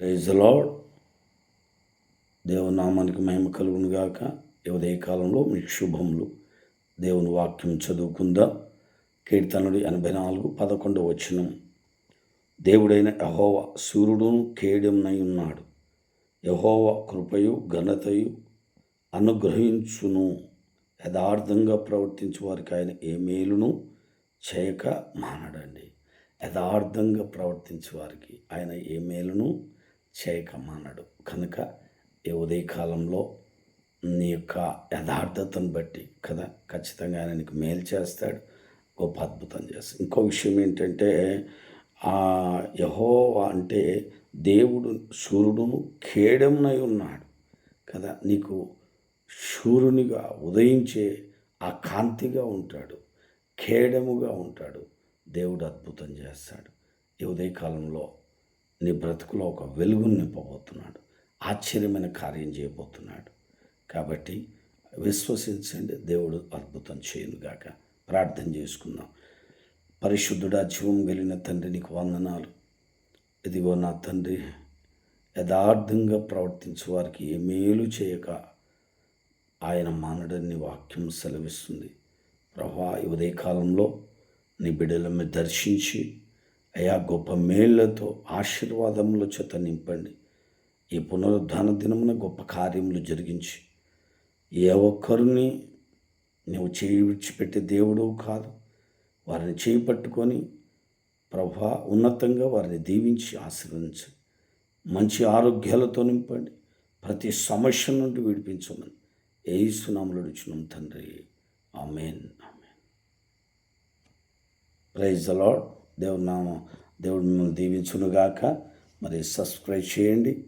Praise lord దేవునామానికి మహిమ కలుగును గాక. ఉదయ కాలంలో మీకు శుభములు. దేవుని వాక్యం చదువుకుందా. కీర్తనుడి ఎనభై నాలుగు పదకొండు వచనం. దేవుడైన యహోవ సూర్యుడును కేడెంనై ఉన్నాడు. యహోవ కృపయు ఘనతయు అనుగ్రహించును. యథార్థంగా ప్రవర్తించే వారికి ఆయన ఏ మేలును చేయక మానడండి. యథార్థంగా ప్రవర్తించే వారికి ఆయన ఏ మేలును చేయక కనుక ఈ ఉదయకాలంలో నీ యొక్క యథార్థతను బట్టి కదా ఖచ్చితంగా ఆయన నీకు మేలు చేస్తాడు. గొప్ప అద్భుతం చేస్తాడు. ఇంకో విషయం ఏంటంటే ఆ యహో అంటే దేవుడు సూర్యుడును ఖేడమునై ఉన్నాడు కదా. నీకు సూర్యునిగా ఉదయించే ఆ కాంతిగా ఉంటాడు ఖేడముగా ఉంటాడు. దేవుడు అద్భుతం చేస్తాడు. ఈ ఉదయకాలంలో నీ బ్రతుకులో ఒక వెలుగును నింపబోతున్నాడు. ఆశ్చర్యమైన కార్యం చేయబోతున్నాడు. కాబట్టి విశ్వసించండి. దేవుడు అద్భుతం చేయనుగాక ప్రార్థన చేసుకుందాం. పరిశుద్ధుడా జీవం కలిగిన తండ్రి నీకు వందనాలు. ఇదిగో నా తండ్రి యథార్థంగా ప్రవర్తించే వారికి ఏ మేలు చేయక ఆయన మానడని వాక్యం సెలవిస్తుంది. ప్రభా ఈ ఉదయకాలంలో నీ బిడ్డలను దర్శించి అయా గొప్ప మేళ్ళతో ఆశీర్వాదముల చేత నింపండి. ఈ పునరుద్ధాన దినమున గొప్ప కార్యములు జరిగించి ఏ ఒక్కరిని నువ్వు చేయి విడిచిపెట్టే దేవుడు కాదు. వారిని చేయి పట్టుకొని ప్రభా ఉన్నతంగా వారిని దీవించి ఆశీర్వదించి. మంచి ఆరోగ్యాలతో నింపండి. ప్రతి సమస్య నుండి విడిపించమని ఏ సునాములు ఇచ్చినాం తండ్రి. ఆమెన్. ఆమెన్. ప్రైజ్ అలాడ్ దేవుడు నామ దేవుడు మిమ్మల్ని దీవించునుగాక. మరి సబ్స్క్రైబ్ చేయండి.